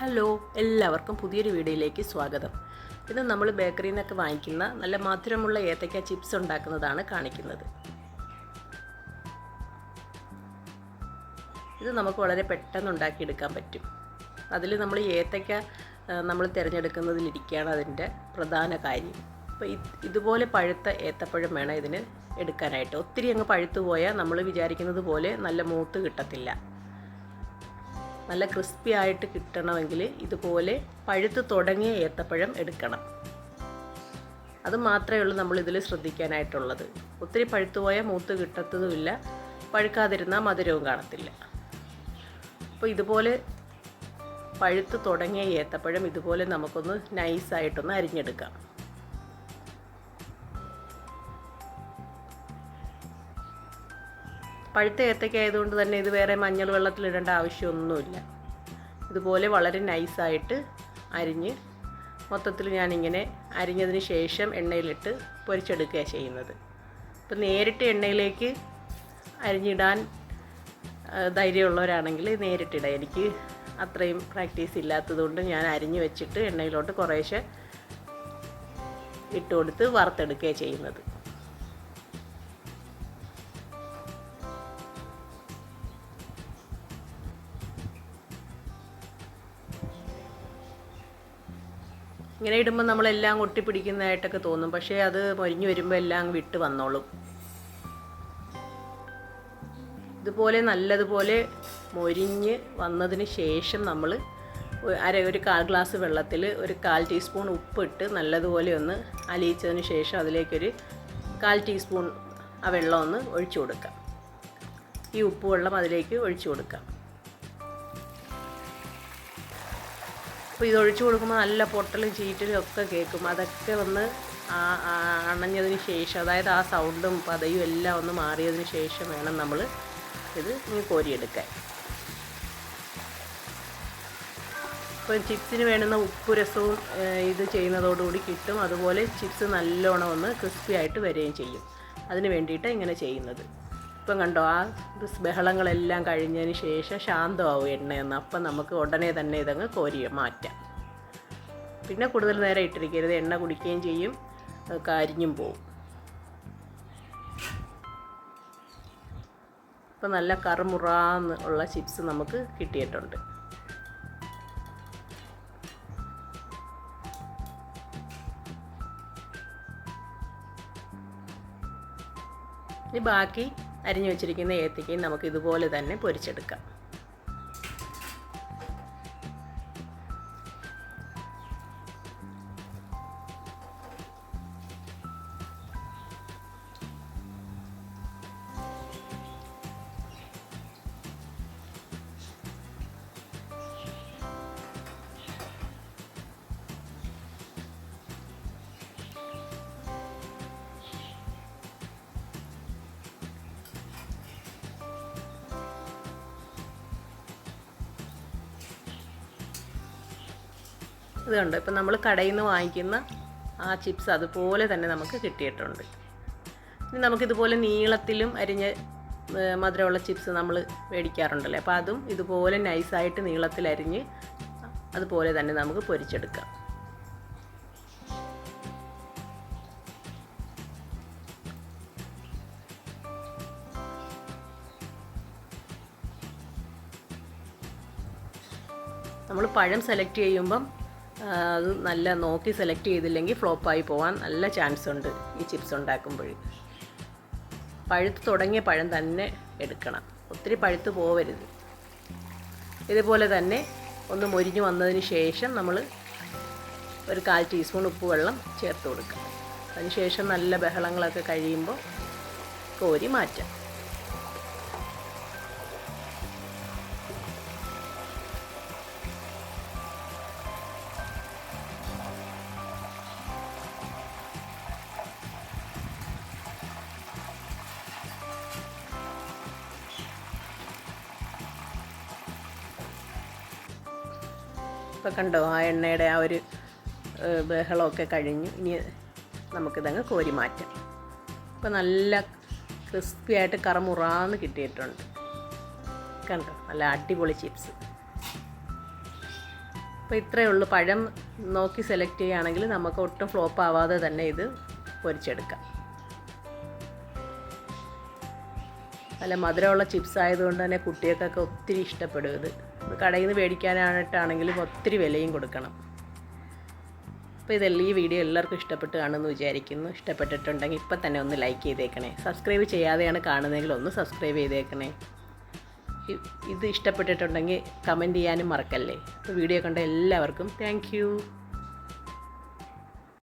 Hello എല്ലാവർക്കും പുതിയൊരു വീഡിയോയിലേക്ക് സ്വാഗതം. ഇന്ന് നമ്മൾ ബേക്കറിയിൽ നിന്നൊക്കെ വാങ്ങിക്കുന്ന നല്ല മധുരമുള്ള ഏത്തയ്ക്ക ചിപ്സ് ഉണ്ടാക്കുന്നതാണ് കാണിക്കുന്നത്. ഇത് നമുക്ക് വളരെ പെട്ടെന്ന് ഉണ്ടാക്കിയെടുക്കാൻ പറ്റും. അതിൽ നമ്മൾ ഏത്തയ്ക്ക നമ്മൾ തിരഞ്ഞെടുക്കുന്നതിലിരിക്കുകയാണ് അതിന്റെ പ്രധാന കാര്യം. അപ്പോൾ ഇതുപോലെ പഴുത്ത ഏത്തപ്പഴം വേണം ഇതിന് എടുക്കാനായിട്ട്. ഒത്തിരി അങ്ങ് പഴുത്തു പോയാൽ നമ്മൾ വിചാരിക്കുന്നത് പോലെ നല്ല മൂത്ത് കിട്ടത്തില്ല. നല്ല ക്രിസ്പി ആയിട്ട് കിട്ടണമെങ്കിൽ ഇതുപോലെ പഴുത്ത് തുടങ്ങിയ ഏത്തപ്പഴം എടുക്കണം. അത് മാത്രമേ ഉള്ളൂ നമ്മൾ ഇതിൽ ശ്രദ്ധിക്കാനായിട്ടുള്ളത്. ഒത്തിരി പഴുത്തുപോയ മൂത്ത് കിട്ടത്തതുമില്ല. പഴുക്കാതിരുന്നാൽ മധുരവും കാണത്തില്ല. അപ്പോൾ ഇതുപോലെ പഴുത്ത് തുടങ്ങിയ ഏത്തപ്പഴം ഇതുപോലെ നമുക്കൊന്ന് നൈസായിട്ടൊന്ന് അരിഞ്ഞെടുക്കാം. പഴുത്ത ഏത്തയ്ക്ക ആയതുകൊണ്ട് തന്നെ ഇത് വേറെ മഞ്ഞൾ വെള്ളത്തിൽ ഇടേണ്ട ആവശ്യമൊന്നുമില്ല. ഇതുപോലെ വളരെ നൈസായിട്ട് അരിഞ്ഞ് മൊത്തത്തിൽ ഞാനിങ്ങനെ അരിഞ്ഞതിന് ശേഷം എണ്ണയിലിട്ട് പൊരിച്ചെടുക്കുക ചെയ്യുന്നത്. ഇപ്പം നേരിട്ട് എണ്ണയിലേക്ക് അരിഞ്ഞിടാൻ ധൈര്യമുള്ളവരാണെങ്കിൽ നേരിട്ടിടാം. എനിക്ക് അത്രയും പ്രാക്ടീസ് ഇല്ലാത്തതുകൊണ്ട് ഞാൻ അരിഞ്ഞ് വെച്ചിട്ട് എണ്ണയിലോട്ട് കുറേശ്ശെ ഇട്ട് കൊടുത്ത് വറുത്തെടുക്കുകയാണ് ചെയ്യുന്നത്. ഇങ്ങനെ ഇടുമ്പോൾ നമ്മളെല്ലാം ഒട്ടിപ്പിടിക്കുന്നതായിട്ടൊക്കെ തോന്നും. പക്ഷേ അത് മൊരിഞ്ഞു വരുമ്പോൾ എല്ലാം വിട്ട് വന്നോളും. ഇതുപോലെ നല്ലതുപോലെ മൊരിഞ്ഞ് വന്നതിന് ശേഷം നമ്മൾ അര ഒരു കാൽ ഗ്ലാസ് വെള്ളത്തിൽ ഒരു കാൽ ടീസ്പൂൺ ഉപ്പിട്ട് നല്ലതുപോലെ ഒന്ന് അലിയിച്ചതിന് ശേഷം അതിലേക്കൊരു കാൽ ടീസ്പൂൺ ആ വെള്ളം ഒന്ന് ഒഴിച്ചു കൊടുക്കാം. ഈ ഉപ്പ് വെള്ളം അതിലേക്ക് ഒഴിച്ചു കൊടുക്കാം. അപ്പോൾ ഇത് ഒഴിച്ചു കൊടുക്കുമ്പോൾ നല്ല പൊട്ടലും ചീറ്റലും ഒക്കെ കേൾക്കും. അതൊക്കെ ഒന്ന് അണഞ്ഞതിന് ശേഷം അതായത് ആ സൗണ്ടും പതയും എല്ലാം ഒന്ന് മാറിയതിന് ശേഷം വേണം നമ്മൾ ഇത് ഇനി കോരിയെടുക്കാൻ. ഇപ്പം ചിപ്സിന് വേണ്ടുന്ന ഉപ്പ് രസവും ഇത് ചെയ്യുന്നതോടുകൂടി കിട്ടും. അതുപോലെ ചിപ്സ് നല്ലോണം ഒന്ന് ക്രിസ്പി ആയിട്ട് വരികയും ചെയ്യും. അതിന് വേണ്ടിയിട്ട് ഇങ്ങനെ ചെയ്യുന്നത്. ഇപ്പം കണ്ടോ ആ ബഹളങ്ങളെല്ലാം കഴിഞ്ഞതിന് ശേഷം ശാന്തമാവും എണ്ണയെന്ന്. അപ്പം നമുക്ക് ഉടനെ തന്നെ ഇതങ്ങ് കോരി മാറ്റാം. പിന്നെ കൂടുതൽ നേരം ഇട്ടിരിക്കരുത്. എണ്ണ കുടിക്കുകയും ചെയ്യും കരിഞ്ഞും പോവും. ഇപ്പം നല്ല കറുമുറാന്ന് ഉള്ള ചിപ്സ് നമുക്ക് കിട്ടിയിട്ടുണ്ട്. ഇനി ബാക്കി അരിഞ്ഞു വെച്ചിരിക്കുന്ന ഏത്തയ്ക്കയും നമുക്ക് ഇതുപോലെ തന്നെ പൊരിച്ചെടുക്കാം. ഇത് കണ്ടോ ഇപ്പം നമ്മൾ കടയിൽ നിന്ന് വാങ്ങിക്കുന്ന ആ ചിപ്സ് അതുപോലെ തന്നെ നമുക്ക് കിട്ടിയിട്ടുണ്ട്. ഇനി നമുക്കിതുപോലെ നീളത്തിലും അരിഞ്ഞ മധുരമുള്ള ചിപ്സ് നമ്മൾ മേടിക്കാറുണ്ടല്ലോ? അപ്പോൾ അതും ഇതുപോലെ നൈസായിട്ട് നീളത്തിൽ അരിഞ്ഞ് അതുപോലെ തന്നെ നമുക്ക് പൊരിച്ചെടുക്കാം. നമ്മൾ പഴം സെലക്ട് ചെയ്യുമ്പം അത് നല്ല നോക്കി സെലക്ട് ചെയ്തില്ലെങ്കിൽ ഫ്ലോപ്പായി പോകാൻ നല്ല ചാൻസ് ഉണ്ട് ഈ ചിപ്സ് ഉണ്ടാക്കുമ്പോൾ പഴുത്ത് തുടങ്ങിയ പഴം തന്നെ എടുക്കണം. ഒത്തിരി പഴുത്ത് പോവരുത്. ഇതുപോലെ തന്നെ ഒന്ന് മൊരിഞ്ഞു വന്നതിന് ശേഷം നമ്മൾ ഒരു കാൽ ടീസ്പൂൺ ഉപ്പ് വെള്ളം ചേർത്ത് കൊടുക്കുക. അതിനുശേഷം നല്ല ബഹളങ്ങളൊക്കെ കഴിയുമ്പോൾ കോരി മാറ്റാം. ഇപ്പം കണ്ടോ ആ എണ്ണയുടെ ആ ഒരു ബഹളമൊക്കെ കഴിഞ്ഞ് ഇനി നമുക്കിതങ്ങ് കോരി മാറ്റാം. ഇപ്പം നല്ല ക്രിസ്പി ആയിട്ട് കറമുറാന്ന് കിട്ടിയിട്ടുണ്ട്. കണ്ടോ? നല്ല അടിപൊളി ചിപ്സ്. അപ്പോൾ ഇത്രയേ ഉള്ളൂ. പഴം നോക്കി സെലക്ട് ചെയ്യുകയാണെങ്കിൽ നമുക്ക് ഒട്ടും ഫ്ലോപ്പ് ആവാതെ തന്നെ ഇത് പൊരിച്ചെടുക്കാം. നല്ല മധുരമുള്ള ചിപ്സ് ആയതുകൊണ്ട് തന്നെ കുട്ടികൾക്കൊക്കെ ഒത്തിരി ഇഷ്ടപ്പെടും ഇത്. കടയിൽ നിന്ന് മേടിക്കാനായിട്ടാണെങ്കിലും ഒത്തിരി വിലയും കൊടുക്കണം. അപ്പോൾ ഇതെല്ലാം ഈ വീഡിയോ എല്ലാവർക്കും ഇഷ്ടപ്പെട്ട് കാണുമെന്ന് വിചാരിക്കുന്നു. ഇഷ്ടപ്പെട്ടിട്ടുണ്ടെങ്കിൽ ഇപ്പം തന്നെ ഒന്ന് ലൈക്ക് ചെയ്തേക്കണേ. സബ്സ്ക്രൈബ് ചെയ്യാതെയാണ് കാണുന്നതെങ്കിൽ ഒന്ന് സബ്സ്ക്രൈബ് ചെയ്തേക്കണേ. ഇത് ഇഷ്ടപ്പെട്ടിട്ടുണ്ടെങ്കിൽ കമന്റ് ചെയ്യാനും മറക്കല്ലേ. അപ്പോൾ വീഡിയോ കണ്ട എല്ലാവർക്കും താങ്ക്